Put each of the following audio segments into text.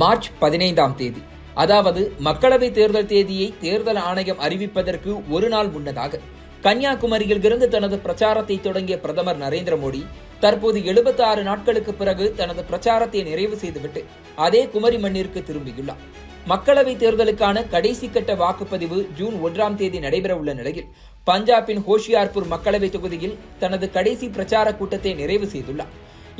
March பதினைந்தாம் தேதி. அதாவது மக்களவை தேர்தல் தேதியை தேர்தல் ஆணையம் அறிவிப்பதற்கு ஒரு நாள் முன்னதாக கன்னியாகுமரியில் இருந்து தனது பிரச்சாரத்தை தொடங்கிய பிரதமர் நரேந்திர மோடி தற்போது 76 நாட்களுக்கு பிறகு தனது பிரச்சாரத்தை நிறைவு செய்துவிட்டு அதே குமரி மண்ணிற்கு திரும்பியுள்ளார். மக்களவை தேர்தலுக்கான கடைசி கட்ட வாக்குப்பதிவு ஜூன் ஒன்றாம் தேதி நடைபெறவுள்ள நிலையில் பஞ்சாபின் ஹோஷியார்பூர் மக்களவை தொகுதியில் தனது கடைசி பிரச்சார கூட்டத்தை நிறைவு செய்துள்ளார்.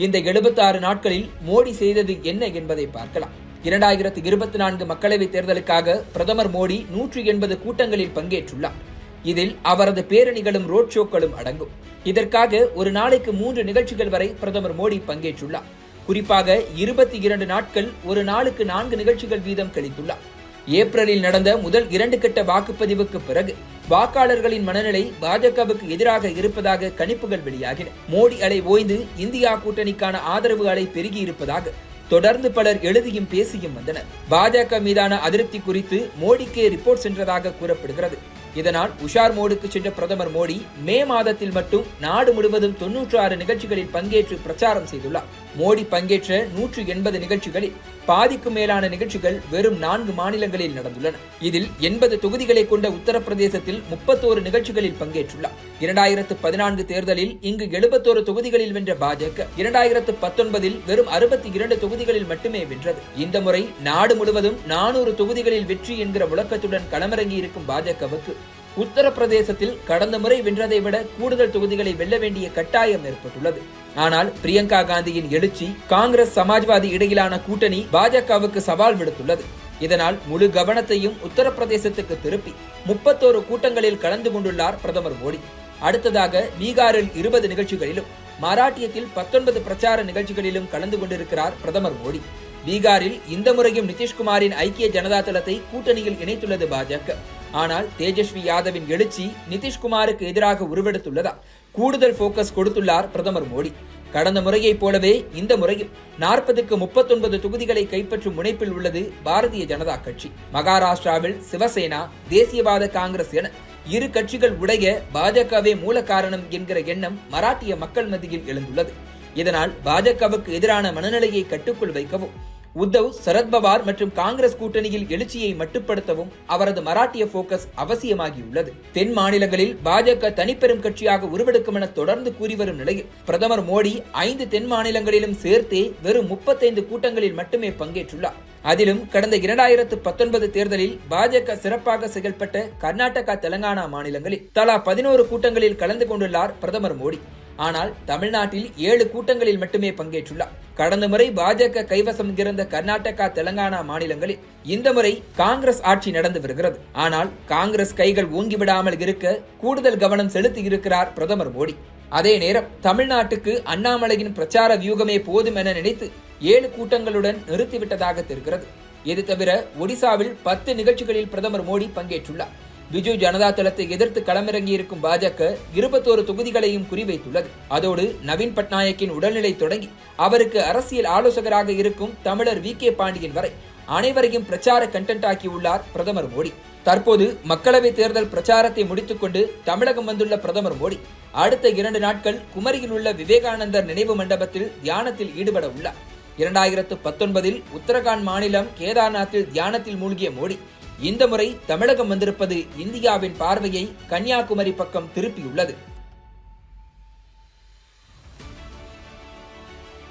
இந்த 76 நாட்களில் மோடி செய்தது என்ன என்பதை பார்க்கலாம். இரண்டாயிரத்து இருபத்தி நான்கு மக்களவைத் தேர்தலுக்காக பிரதமர் மோடி நூற்றி எண்பது கூட்டங்களில் பங்கேற்றுள்ளார். இதில் அவரது பேரணிகளும் ரோட் ஷோக்களும் அடங்கும். இதற்காக ஒரு நாளைக்கு மூன்று நிகழ்ச்சிகள் வரை பிரதமர் மோடி பங்கேற்றுள்ளார். குறிப்பாக இருபத்தி இரண்டு நாட்கள் ஒரு நாளுக்கு நான்கு நிகழ்ச்சிகள் வீதம் கழித்துள்ளார். ஏப்ரலில் நடந்த முதல் இரண்டு கட்ட வாக்குப்பதிவுக்கு பிறகு வாக்காளர்களின் மனநிலை பாஜகவுக்கு எதிராக இருப்பதாக கணிப்புகள் வெளியாகின. மோடி அலை ஓய்ந்து இந்தியா கூட்டணிக்கான ஆதரவு அலை பெருகி இருப்பதாக தொடர்ந்து பலர் எழுதியும் பேசியும் வந்தனர். பாஜக மீதான அதிருப்தி குறித்து மோடிக்கே ரிப்போர்ட் சென்றதாக கூறப்படுகிறது. இதனால் உஷார் மோடுக்கு சென்ற பிரதமர் மோடி மே மாதத்தில் மட்டும் நாடு முழுவதும் தொன்னூற்று ஆறு நிகழ்ச்சிகளில் பங்கேற்று பிரச்சாரம் செய்துள்ளார். மோடி பங்கேற்ற நூற்று எண்பது நிகழ்ச்சிகளில் பாதிக்கும் மேலான நிகழ்ச்சிகள் வெறும் நான்கு மாநிலங்களில் நடந்துள்ளன. இதில் எண்பது தொகுதிகளை கொண்ட உத்தரப்பிரதேசத்தில் முப்பத்தோரு நிகழ்ச்சிகளில் பங்கேற்றுள்ளார். இரண்டாயிரத்து பதினான்கு தேர்தலில் இங்கு எழுபத்தோரு தொகுதிகளில் வென்ற பாஜக இரண்டாயிரத்து பத்தொன்பதில் வெறும் அறுபத்தி இரண்டு தொகுதிகளில் மட்டுமே வென்றது. இந்த முறை நாடு முழுவதும் நானூறு தொகுதிகளில் வெற்றி என்கிற முழக்கத்துடன் களமிறங்கி இருக்கும் பாஜகவுக்கு உத்தரப்பிரதேசத்தில் கடந்த முறை வென்றதை விட கூடுதல் தொகுதிகளை வெல்ல வேண்டிய கட்டாயம் ஏற்பட்டுள்ளது. ஆனால் பிரியங்கா காந்தியின் எழுச்சி காங்கிரஸ் சமாஜ்வாதி இடையிலான கூட்டணி பாஜகவுக்கு சவால் விடுத்துள்ளது. இதனால் முழு கவனத்தையும் உத்தரப்பிரதேசத்துக்கு திருப்பி முப்பத்தோரு கூட்டங்களில் கலந்து கொண்டுள்ளார் பிரதமர் மோடி. அடுத்ததாக பீகாரில் இருபது நிகழ்ச்சிகளிலும் மராட்டியத்தில் பத்தொன்பது பிரச்சார நிகழ்ச்சிகளிலும் கலந்து கொண்டிருக்கிறார் பிரதமர் மோடி. பீகாரில் இந்த முறையும் நிதிஷ்குமாரின் ஐக்கிய ஜனதா தளத்தை கூட்டணியில் இணைத்துள்ளது பாஜக. ஆனால் தேஜஸ்வி யாதவின் எழுச்சி நிதிஷ்குமாருக்கு எதிராக உருவெடுத்துள்ளதால் கூடுதல் போக்கஸ் கொடுத்துள்ளார் பிரதமர் மோடி. கடந்த முறையைப் போலவே இந்த முறையும். நாற்பதுக்கு முப்பத்தொன்பது தொகுதிகளை கைப்பற்றும் முனைப்பில் உள்ளது பாரதிய ஜனதா கட்சி. மகாராஷ்டிராவில் சிவசேனா தேசியவாத காங்கிரஸ் என இரு கட்சிகள் உடைய பாஜகவே மூல காரணம் என்கிற எண்ணம் மராட்டிய மக்கள் மத்தியில் எழுந்துள்ளது. இதனால் பாஜகவுக்கு எதிரான மனநிலையை கட்டுக்குள் வைக்கவும் உத்தவ் சரத்பவார் மற்றும் காங்கிரஸ் கூட்டணியில் எழுச்சியை மட்டுப்படுத்தவும் அவரது மராட்டிய போக்கஸ் அவசியமாகியுள்ளது. தென் மாநிலங்களில் பாஜக தனிப்பெரும் கட்சியாக உருவெடுக்கும் என தொடர்ந்து கூறி வரும் நிலையில் பிரதமர் மோடி ஐந்து தென் மாநிலங்களிலும் சேர்த்தே வெறும் முப்பத்தைந்து கூட்டங்களில் மட்டுமே பங்கேற்றுள்ளார். அதிலும் கடந்த இரண்டாயிரத்து பத்தொன்பது தேர்தலில் பாஜக சிறப்பாக செயல்பட்ட கர்நாடகா தெலங்கானா மாநிலங்களில் தலா பதினோரு கூட்டங்களில் கலந்து கொண்டுள்ளார் பிரதமர் மோடி. ஆனால் தமிழ்நாட்டில் ஏழு கூட்டங்களில் மட்டுமே பங்கேற்றுள்ளார். கடந்த முறை பாஜக கைவசம் இருந்த கர்நாடகா தெலங்கானா மாநிலங்களில் இந்த முறை காங்கிரஸ் ஆட்சி நடந்து வருகிறது. ஆனால் காங்கிரஸ் கைகள் ஓங்கிவிடாமல் இருக்க கூடுதல் கவனம் செலுத்தி இருக்கிறார் பிரதமர் மோடி. அதே நேரம் தமிழ்நாட்டுக்கு அண்ணாமலையின் பிரச்சார வியூகமே போதும் என நினைத்து ஏழு கூட்டங்களுடன் நிறுத்திவிட்டதாக தெரிகிறது. இது தவிர ஒடிசாவில் பத்து நிகழ்ச்சிகளில் பிரதமர் மோடி பங்கேற்றுள்ளார். பிஜு ஜனதா தளத்தை எதிர்த்து களமிறங்கியிருக்கும் பாஜக இருபத்தோரு தொகுதிகளையும் குறிவைத்துள்ளது. அதோடு நவீன் பட்நாயக்கின் உடல்நிலை தொடங்கி அவருக்கு அரசியல் ஆலோசகராக இருக்கும் தமிழர் வி. கே. பாண்டியன் வரை அனைவரையும் பிரச்சார கண்டென்ட் ஆக்கியுள்ளார் பிரதமர் மோடி. தற்போது மக்களவை தேர்தல் பிரச்சாரத்தை முடித்துக்கொண்டு தமிழகம் வந்துள்ள பிரதமர் மோடி அடுத்த இரண்டு நாட்கள் குமரியில் உள்ள விவேகானந்தர் நினைவு மண்டபத்தில் தியானத்தில் ஈடுபட உள்ளார். இரண்டாயிரத்து பத்தொன்பதில் உத்தரகாண்ட் மாநிலம் கேதார்நாத்தில் தியானத்தில் மூழ்கிய மோடி இந்த முறை தமிழகம் வந்திருப்பது இந்தியாவின் பார்வையை கன்னியாகுமரி பக்கம் திருப்பியுள்ளது.